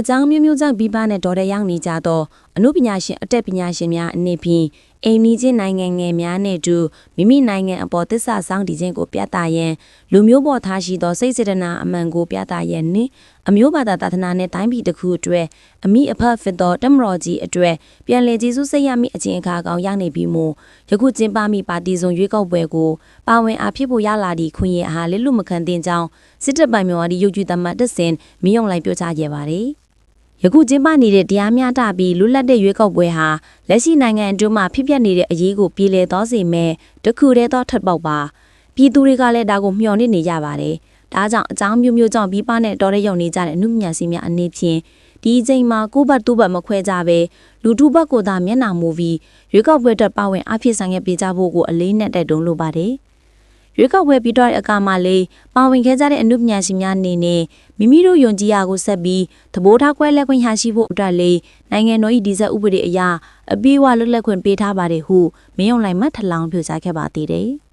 အကြောင်းမျိုးမျိုးကြောင့်ပြီးပနဲ့ဒေါ်တဲ့ရောက်နေကြသောအမှုပညာရှင်အတက်ပညာရှင်များအနေဖြင့်အိမ်နီးချင်းနိုင်ငံငယ်များနဲ့အတူမိမိနိုင်ငံအပေါ်သစ္စာစောင့်တည်ခြင်းကိုပြသရန်လူမျိုးပေါ်ထားရှိသောစိတ်စေတနာအမှန်ကိုပြသရန်နှင့်အမျိုးဘာသာသာသနာနဲ့တိုင်းပြည်တစ်ခုအတွက်အမိအဖတ်ဖြစ်သောတမတော်ကြီးအတွက်ပြန်လည်ကျေးဇူးစိတ်ရမိအခြင်းအခါကောင်ရောက်နေပြီးမို့ယခုကျင်းပမိပါတီစုံရွေးကောက်ပွဲကိုပါဝင်အားဖြစ်ဖို့ရလာသည့်ခွင့်ရအားလက်လွတ်မခံသင့်ကြောင်းစစ်တပ်ပိုင်မြန်မာဒီရုပ်ကြည်သမတ်တဆင်မင်းအောင်လိုက်ပြောကြားခဲ့ပါတယ်။ ယခုကျင်းပနေတဲ့တရားမျှတပြီးလွတ်လပ်တဲ့ရွေးကောက်ပွဲဟာလက်ရှိနိုင်ငံအတွင်းမှာဖြစ်ပျက်နေတဲ့အရေးကိုပြည်လည်သောစေမဲ့တခုတည်းသောထပ်ပေါက်ပါပြည်သူတွေကလည်းဒါကိုမျှော်လင့်နေကြပါတယ်ဒါကြောင့်အကြောင်းမျိုးမျိုးကြောင့်ပြီးပနဲ့တော်ရရုံနေကြတဲ့အမှုမြန်စီများအနေဖြင့်ဒီအချိန်မှာကိုယ့်ဘက်သူ့ဘက်မခွဲကြပဲလူထုဘက်ကိုသာမျက်နှာမူပြီးရွေးကောက်ပွဲအတွက်ပါဝင်အဖြစ်ဆိုင်ခဲ့ပေးကြဖို့ကိုအလေးနဲ့တိုက်တွန်းလိုပါတယ် ရွေးကောက်ပွဲပြီးတော့တဲ့အခါမှာလေးပါဝင်ခဲ့ကြတဲ့အမှုပညာရှင်များအနေနဲ့မိမိတို့ယုံကြည်ရာကိုဆက်ပြီးသဘောထားကွဲလက်ခွင့်ရရှိဖို့အတွက်လေးနိုင်ငံတော်၏ဒီဇက်ဥပဒေအရအပြည့်အဝလွတ်လပ်ခွင့်ပေးထားပါတယ်ဟုမင်းအောင်လှိုင်မှထလောင်းပြောကြားခဲ့ပါသေးတယ်။